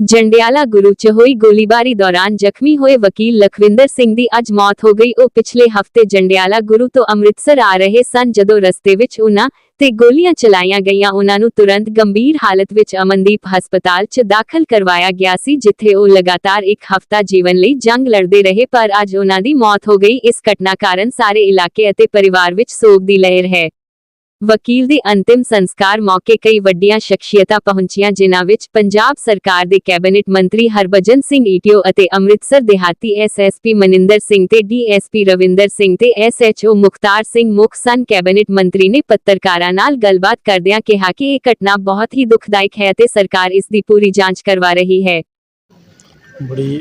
ਜੰਡਿਆਲਾ ਗੁਰੂ ਚ ਹੋਈ ਗੋਲੀਬਾਰੀ ਦੌਰਾਨ ਜ਼ਖਮੀ ਹੋਏ ਵਕੀਲ ਲਖਵਿੰਦਰ ਸਿੰਘ ਦੀ ਅੱਜ ਮੌਤ ਹੋ ਗਈ। ਉਹ ਪਿਛਲੇ ਹਫ਼ਤੇ ਜੰਡਿਆਲਾ ਗੁਰੂ ਤੋਂ ਅੰਮ੍ਰਿਤਸਰ ਆ ਰਹੇ ਸਨ ਜਦੋਂ ਰਸਤੇ ਵਿੱਚ ਉਨ੍ਹਾਂ ਤੇ ਗੋਲੀਆਂ ਚਲਾਈਆਂ ਗਈਆਂ। ਉਨ੍ਹਾਂ ਨੂੰ ਤੁਰੰਤ ਗੰਭੀਰ ਹਾਲਤ ਵਿੱਚ ਅਮਨਦੀਪ ਹਸਪਤਾਲ 'ਚ ਦਾਖਲ ਕਰਵਾਇਆ ਗਿਆ ਸੀ, ਜਿੱਥੇ ਉਹ ਲਗਾਤਾਰ ਇੱਕ ਹਫਤਾ ਜੀਵਨ ਲਈ ਜੰਗ ਲੜਦੇ ਰਹੇ, ਪਰ ਅੱਜ ਉਹਨਾਂ ਦੀ ਮੌਤ ਹੋ ਗਈ। ਇਸ ਘਟਨਾ ਕਾਰਨ ਸਾਰੇ ਇਲਾਕੇ ਅਤੇ ਪਰਿਵਾਰ ਵਿੱਚ ਸੋਗ ਦੀ ਲਹਿਰ ਹੈ। ਵਕੀਲ ਦੇ ਅੰਤਿਮ ਸੰਸਕਾਰ ਮੌਕੇ ਕਈ ਵੱਡੀਆਂ ਸ਼ਖਸੀਅਤਾਂ ਪਹੁੰਚੀਆਂ, ਜਿਨ੍ਹਾਂ ਵਿੱਚ ਪੰਜਾਬ ਸਰਕਾਰ ਦੇ ਕੈਬਨਿਟ ਮੰਤਰੀ ਹਰਭਜਨ ਸਿੰਘ ਈਟੀਓ ਅਤੇ ਅੰਮ੍ਰਿਤਸਰ ਦਿਹਾਤੀ ਐਸਐਸਪੀ ਮਨਿੰਦਰ ਸਿੰਘ ਤੇ ਡੀਐਸਪੀ ਰਵਿੰਦਰ ਸਿੰਘ ਤੇ ਐਸਐਚਓ ਮੁਖਤਾਰ ਸਿੰਘ ਮੁੱਖ ਸਨ। ਕੈਬਨਿਟ ਮੰਤਰੀ ਨੇ ਪੱਤਰਕਾਰਾਂ ਨਾਲ ਗੱਲਬਾਤ ਕਰਦਿਆਂ ਕਿਹਾ ਕਿ ਇਹ ਘਟਨਾ ਬਹੁਤ ਹੀ ਦੁਖਦਾਇਕ ਹੈ ਅਤੇ ਸਰਕਾਰ ਇਸ ਦੀ ਪੂਰੀ ਜਾਂਚ ਕਰਵਾ ਰਹੀ ਹੈ। ਬੜੀ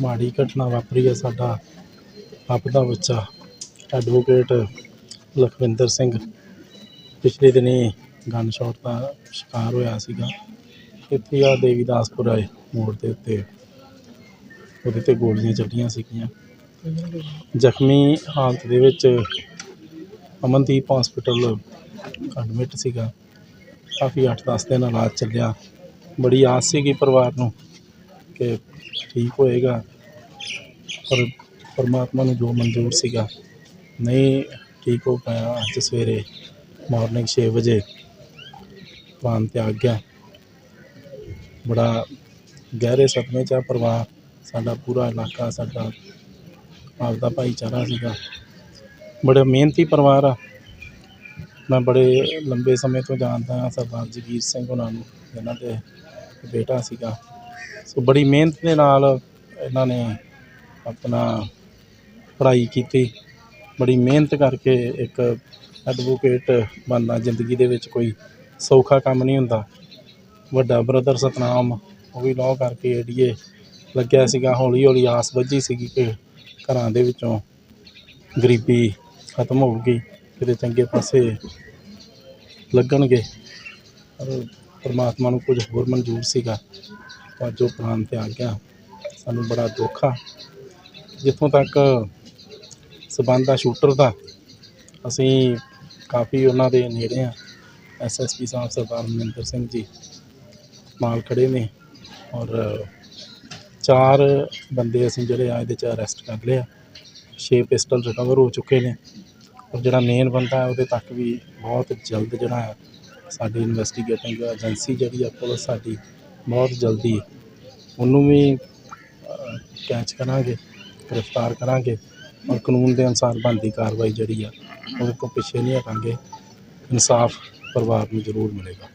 ਮਾੜੀ ਘਟਨਾ ਵਾਪਰੀ ਹੈ ਸਾਡਾ ਆਪ ਦਾ ਬੱਚਾ, ਐਡਵੋਕੇਟ ਲਖਵਿੰਦਰ ਸਿੰਘ। ਪਿਛਲੇ ਦਿਨੀ ਗਨ ਸ਼ਾਟ ਦਾ ਸ਼ਿਕਾਰ ਹੋਇਆ ਸੀਗਾ। ਇੱਥੇ ਆ ਦੇਵੀਦਾਸਪੁਰ ਆਏ ਮੋੜ ਦੇ ਉੱਤੇ। ਉਹਦੇ ਤੇ ਗੋਲੀਆਂ ਚੱਲੀਆਂ ਸੀਗੀਆਂ। ਜ਼ਖਮੀ ਹਾਲਤ ਦੇ ਵਿੱਚ ਅਮਨਦੀਪ ਹਸਪੀਟਲ ਐਡਮਿਟ ਸੀਗਾ। ਕਾਫੀ 8-10 ਦਿਨ ਇਲਾਜ ਚੱਲਿਆ। ਬੜੀ ਆਸ ਸੀਗੀ ਪਰਿਵਾਰ ਨੂੰ ਕਿ ਠੀਕ ਹੋਏਗਾ। ਪਰ ਪਰਮਾਤਮਾ ਨੂੰ ਜੋ ਮਨਜ਼ੂਰ ਸੀਗਾ, ਨਹੀਂ ਠੀਕ ਹੋ ਪਾਇਆ ਅੱਜ ਸਵੇਰੇ। ਮਾਰਨਿੰਗ 6 ਵਜੇ ਪ੍ਰਾਣ ਤਿਆਗ ਗਿਆ। ਬੜਾ ਗਹਿਰੇ ਸਦਮੇ 'ਚ ਆ ਪਰਿਵਾਰ। ਸਾਡਾ ਪੂਰਾ ਇਲਾਕਾ, ਸਾਡਾ ਆਪਦਾ ਭਾਈਚਾਰਾ ਸੀਗਾ। ਬੜੇ ਮਿਹਨਤੀ ਪਰਿਵਾਰ ਆ। ਮੈਂ ਬੜੇ ਲੰਬੇ ਸਮੇਂ ਤੋਂ ਜਾਣਦਾ ਹਾਂ ਸਰਦਾਰ ਜਗੀਰ ਸਿੰਘ ਉਹਨਾਂ ਨੂੰ ਇਹਨਾਂ ਦੇ ਬੇਟਾ ਸੀਗਾ। ਸੋ ਬੜੀ ਮਿਹਨਤ ਦੇ ਨਾਲ ਇਹਨਾਂ ਨੇ ਆਪਣਾ ਪੜ੍ਹਾਈ ਕੀਤੀ। ਬੜੀ ਮਿਹਨਤ ਕਰਕੇ ਇੱਕ ਐਡਵੋਕੇਟ ਬਣਨਾ, ਜ਼ਿੰਦਗੀ ਦੇ ਵਿੱਚ ਕੋਈ ਸੌਖਾ ਕੰਮ ਨਹੀਂ ਹੁੰਦਾ। ਵੱਡਾ ਬ੍ਰਦਰ ਸਤਨਾਮ, ਉਹ ਵੀ ਲਾਅ ਕਰਕੇ ਏਡੀਏ ਲੱਗਿਆ ਸੀਗਾ। ਹੌਲੀ ਹੌਲੀ ਆਸ ਵੱਜੀ ਸੀਗੀ ਕਿ ਘਰਾਂ ਦੇ ਵਿੱਚੋਂ ਗਰੀਬੀ ਖਤਮ ਹੋਊਗੀ, ਕਿਤੇ ਚੰਗੇ ਪਾਸੇ ਲੱਗਣਗੇ। ਪਰ ਪਰਮਾਤਮਾ ਨੂੰ ਕੁਝ ਹੋਰ ਮਨਜ਼ੂਰ ਸੀਗਾ। ਪਰ ਜੋ ਪ੍ਰਾਣ ਤੇ ਆ ਗਿਆ। ਸਾਨੂੰ ਬੜਾ ਦੁੱਖ ਆ। ਜਿੱਥੋਂ ਤੱਕ ਸਬੰਧ ਆ ਸ਼ੂਟਰ ਦਾ, ਅਸੀਂ ਕਾਫੀ ਉਹਨਾਂ ਦੇ ਨੇੜੇ ਆ। ਐਸਐਸਪੀ ਸਾਹਿਬ ਸਰਦਾਰ ਮਨਿੰਦਰ ਸਿੰਘ ਜੀ ਨਾਲ ਖੜੇ ਨੇ ਔਰ ਚਾਰ ਬੰਦੇ ਅਸੀਂ ਜਿਹੜੇ ਆ ਇਹਦੇ ਚ ਅਰੈਸਟ ਕਰ ਲਏ ਆ। ਛੇ ਪਿਸਟਲ ਰਿਕਵਰ ਹੋ ਚੁੱਕੇ ਨੇ ਔਰ ਜਿਹੜਾ ਮੇਨ ਬੰਦਾ ਹੈ ਉਹਦੇ ਤੱਕ ਵੀ ਬਹੁਤ ਜਲਦ ਜਿਹੜਾ ਹੈ ਸਾਡੀ ਇਨਵੈਸਟੀਗੇਟਿੰਗ ਏਜੰਸੀ ਜਿਹੜੀ ਆ ਪੁਲਿਸ ਸਾਡੀ ਬਹੁਤ ਜਲਦੀ ਉਹਨੂੰ ਵੀ ਕੈਚ ਕਰਾਂਗੇ, ਗ੍ਰਿਫਤਾਰ ਕਰਾਂਗੇ ਔਰ ਕਾਨੂੰਨ ਦੇ ਅਨੁਸਾਰ ਬਣਦੀ ਕਾਰਵਾਈ ਜਿਹੜੀ ਆ ਉਹਦੇ ਤੋਂ ਪਿੱਛੇ ਨਹੀਂ ਹਟਾਂਗੇ। ਇਨਸਾਫ ਪਰਿਵਾਰ ਨੂੰ ਜ਼ਰੂਰ ਮਿਲੇਗਾ।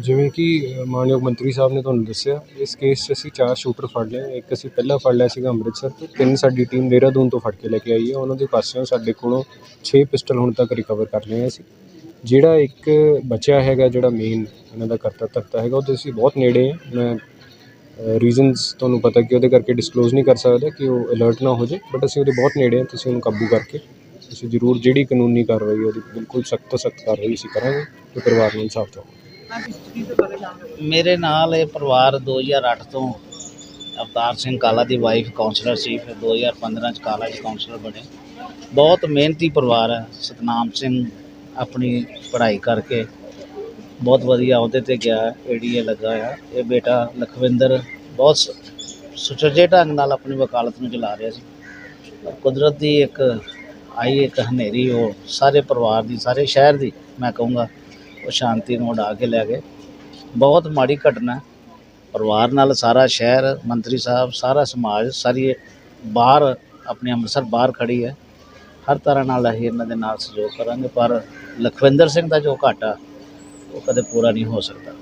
ਜਿਵੇਂ ਕਿ ਮਾਨਯੋਗ ਮੰਤਰੀ ਸਾਹਿਬ ਨੇ ਤੁਹਾਨੂੰ ਦੱਸਿਆ, ਇਸ ਕੇਸ 'ਚ ਅਸੀਂ ਚਾਰ ਸ਼ੂਟਰ ਫੜ ਲਏ। ਇੱਕ ਅਸੀਂ ਪਹਿਲਾਂ ਫੜ ਲਿਆ ਸੀਗਾ ਅੰਮ੍ਰਿਤਸਰ। ਤੋਂ ਤਿੰਨ ਸਾਡੀ ਟੀਮ ਦੇਹਰਾਦੂਨ ਤੋਂ ਫੜ ਕੇ ਲੈ ਕੇ ਆਈ ਹੈ। ਉਹਨਾਂ ਦੇ ਪਾਸਿਓਂ ਸਾਡੇ ਕੋਲੋਂ 6 ਪਿਸਟਲ ਹੁਣ ਤੱਕ ਰਿਕਵਰ ਕਰ ਲਏ ਹਾਂ ਅਸੀਂ। ਜਿਹੜਾ ਇੱਕ ਬਚਿਆ ਹੈਗਾ, ਜਿਹੜਾ ਮੇਨ ਇਹਨਾਂ ਦਾ ਕਰਤਾ ਧਰਤਾ ਹੈਗਾ, ਉਹਦੇ ਅਸੀਂ ਬਹੁਤ ਨੇੜੇ ਹਾਂ ਮੈਂ ਰੀਜ਼ਨਸ ਤੁਹਾਨੂੰ ਪਤਾ ਕਿ ਉਹਦੇ ਕਰਕੇ ਡਿਸਕਲੋਜ਼ ਨਹੀਂ ਕਰ ਸਕਦਾ ਕਿ ਉਹ ਅਲਰਟ ਨਾ ਹੋ ਜਾਏ ਬਟ ਅਸੀਂ ਉਹਦੇ ਬਹੁਤ ਨੇੜੇ ਹਾਂ ਤੁਸੀਂ ਉਹਨੂੰ ਕਾਬੂ ਕਰਕੇ ਅਸੀਂ ਜ਼ਰੂਰ ਜਿਹੜੀ ਕਾਨੂੰਨੀ ਕਾਰਵਾਈ ਹੈ ਉਹਦੀ ਬਿਲਕੁਲ ਸਖਤ ਤੋਂ ਸਖਤ ਕਾਰਵਾਈ ਅਸੀਂ ਕਰਾਂਗੇ ਤੇ ਪਰਿਵਾਰ ਨੂੰ ਇਨਸਾਫ ਦਿਵਾਵਾਂਗੇ ਮੇਰੇ ਨਾਲ ਇਹ ਪਰਿਵਾਰ 2008 ਤੋਂ ਅਵਤਾਰ ਸਿੰਘ ਕਾਲਾ ਦੀ ਵਾਈਫ ਕਾਉਂਸਲਰ ਸੀ ਫਿਰ 2015 ਚ ਕਾਲਾ ਜੀ ਕਾਉਂਸਲਰ ਬਣੇ। ਬਹੁਤ ਮਿਹਨਤੀ ਪਰਿਵਾਰ ਹੈ ਸਤਨਾਮ ਸਿੰਘ ਆਪਣੀ ਪੜ੍ਹਾਈ ਕਰਕੇ ਬਹੁਤ ਵਧੀਆ ਅਹੁਦੇ ਤੇ ਗਿਆ ਏਡੀਏ ਲੱਗਾ ਆ ਇਹ ਬੇਟਾ ਲਖਵਿੰਦਰ ਬਹੁਤ ਸ- ਸੁਚੱਜੇ ਢੰਗ ਨਾਲ ਆਪਣੀ ਵਕਾਲਤ ਨੂੰ ਚਲਾ ਰਿਹਾ ਸੀ। ਕੁਦਰਤ ਦੀ ਇੱਕ ਆਈ ਇੱਕ ਹਨੇਰੀ, ਉਹ ਸਾਰੇ ਪਰਿਵਾਰ ਦੀ, ਸਾਰੇ ਸ਼ਹਿਰ ਦੀ ਮੈਂ ਕਹੂੰਗਾ, ਉਹ ਸ਼ਾਂਤੀ ਨੂੰ ਉਡਾ ਕੇ ਲੈ ਗਏ। ਬਹੁਤ ਮਾੜੀ ਘਟਨਾ ਪਰਿਵਾਰ ਨਾਲ ਸਾਰਾ ਸ਼ਹਿਰ, ਮੰਤਰੀ ਸਾਹਿਬ, ਸਾਰਾ ਸਮਾਜ, ਸਾਰੀ ਬਾਹਰ, ਆਪਣੇ ਅੰਮ੍ਰਿਤਸਰ ਬਾਹਰ ਖੜੀ ਹੈ। ਹਰ ਤਰ੍ਹਾਂ ਨਾਲ ਅਸੀਂ ਇਹਨਾਂ ਦੇ ਨਾਲ ਸਹਿਯੋਗ ਕਰਾਂਗੇ, ਪਰ ਲਖਵਿੰਦਰ ਸਿੰਘ ਦਾ ਜੋ ਘਾਟਾ, ਉਹ ਕਦੇ ਪੂਰਾ ਨਹੀਂ ਹੋ ਸਕਦਾ।